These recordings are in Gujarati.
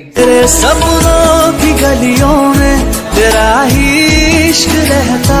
तेरे सपनों की गलियों में तेरा ही इश्क रहता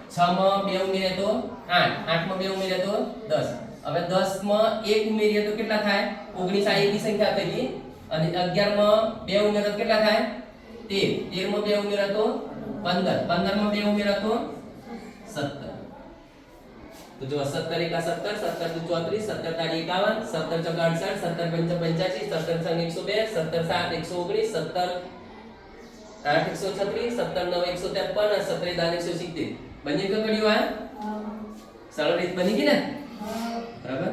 છ માં બે ઉમેરે તો આઠ. આઠમાં બે ઉમેર્યા તો દસ. હવે દસમાં એક ઉમેરીએ તો કેટલા થાય? ઓગણીસ. આ એકી સંખ્યા આપેલી અને અગિયારમાં બે ઉમેરે તો કેટલા થાય? તેર. તેરમાં બે ઉમેરે તો પંદર. પંદરમાં બે ઉમેરે તો સત્તર. તો જો સત્તર એકા સત્તર સત્તર દુ ચોત્રીસ, સત્તર તારી એકાવન, સત્તર ચોક અડસઠ, સત્તર પંચ પંચ્યાસી, સત્તર છ એકસો બે, સત્તર સાત, એકસો ઓગણીસ, સત્તર આઠ એકસો છત્રીસ સત્તર નવ એકસો ત્રેપન સત્તર દાન એકસો સિત્તેર. બની ગયું આ સરળ રીત બની ગઈ ને? બરાબર?